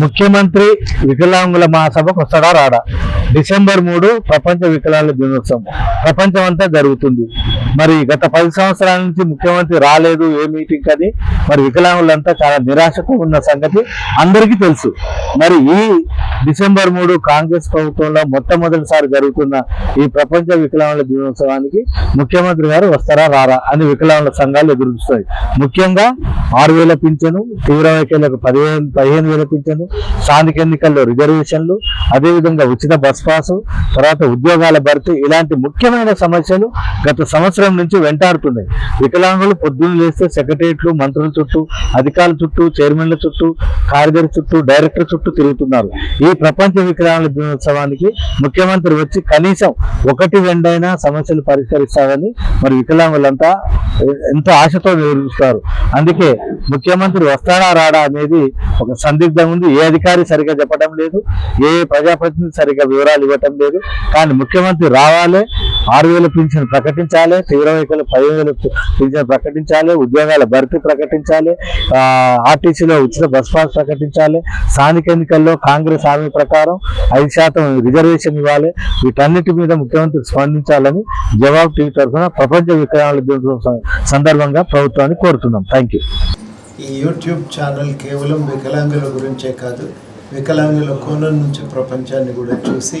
ముఖ్యమంత్రి వికలాంగుల మహాసభకు వస్తాడా రాడా డిసెంబర్ మూడు ప్రపంచ వికలాంగుల దినోత్సవం. ప్రపంచం అంతా జరుగుతుంది. మరి గత పది సంవత్సరాల నుంచి ముఖ్యమంత్రి రాలేదు ఏ మీటింగ్ అది? మరి వికలాంగులంతా చాలా నిరాశతో ఉన్న సంగతి అందరికీ తెలుసు. మరి ఈ డిసెంబర్ మూడు కాంగ్రెస్ ప్రభుత్వంలో మొట్టమొదటిసారి జరుగుతున్న ఈ ప్రపంచ వికలాంగుల దినోత్సవానికి ముఖ్యమంత్రి గారు వస్తారా రారా అని వికలాంగుల సంఘాలు ఎదురుస్తాయి ముఖ్యంగా ఆరు వేల పింఛను తీవ్ర వైఖ్యలకు పదిహేను పదిహేను వేల పింఛను స్థానిక ఎన్నికల్లో రిజర్వేషన్లు అదేవిధంగా ఉచిత బస్ పాసు తర్వాత ఉద్యోగాల భర్తీ ఇలాంటి ముఖ్యమైన సమస్యలు గత సంవత్సరం నుంచి వెంటాడుతున్నాయి. వికలాంగులు పొద్దున్న లేస్తే సెక్రటరియట్లు మంత్రుల చుట్టూ అధికారుల చుట్టూ చైర్మన్ల చుట్టూ కార్యదర్శి చుట్టూ డైరెక్టర్ చుట్టూ తిరుగుతున్నారు. ఈ ప్రపంచ వికలాంగుల దినోత్సవానికి ముఖ్యమంత్రి వచ్చి కనీసం ఒకటి రెండైనా సమస్యలు పరిష్కరిస్తారని మరి వికలాంగులంతా ఎంతో ఆశతో నిర్వహిస్తారు అందుకే ముఖ్యమంత్రి వస్తాడా రాడా అనేది ఒక సందిగ్ధం ఉంది. ఏ అధికారి సరిగా చెప్పడం లేదు. ఏ ప్రజాప్రతినిధి సరిగా వివరాలు ఇవ్వటం లేదు. కానీ ముఖ్యమంత్రి రావాలే ఆరు వేల పింఛన్ ప్రకటించాలి తీవ్ర వైకల్యం పదిహేను వేల పింఛన్ ప్రకటించాలి ఉద్యోగాల భర్తీ ప్రకటించాలి ఆర్టీసీలో ఉచిత బస్ పాస్ ప్రకటించాలి స్థానిక ఎన్నికల్లో కాంగ్రెస్ హామీ ప్రకారం ఐదు శాతం రిజర్వేషన్ ఇవ్వాలి వీటన్నిటి మీద ముఖ్యమంత్రి స్పందించాలని జవాబు టీవీ తరఫున ప్రపంచ విక్రయాల దినోత్సవం సందర్భంగా ప్రభుత్వాన్ని కోరుతున్నాం. Thank you. ఈ యూట్యూబ్ ఛానల్ కేవలం వికలాంగుల గురించే కాదు వికలాంగుల కోణం నుంచి ప్రపంచాన్ని కూడా చూసి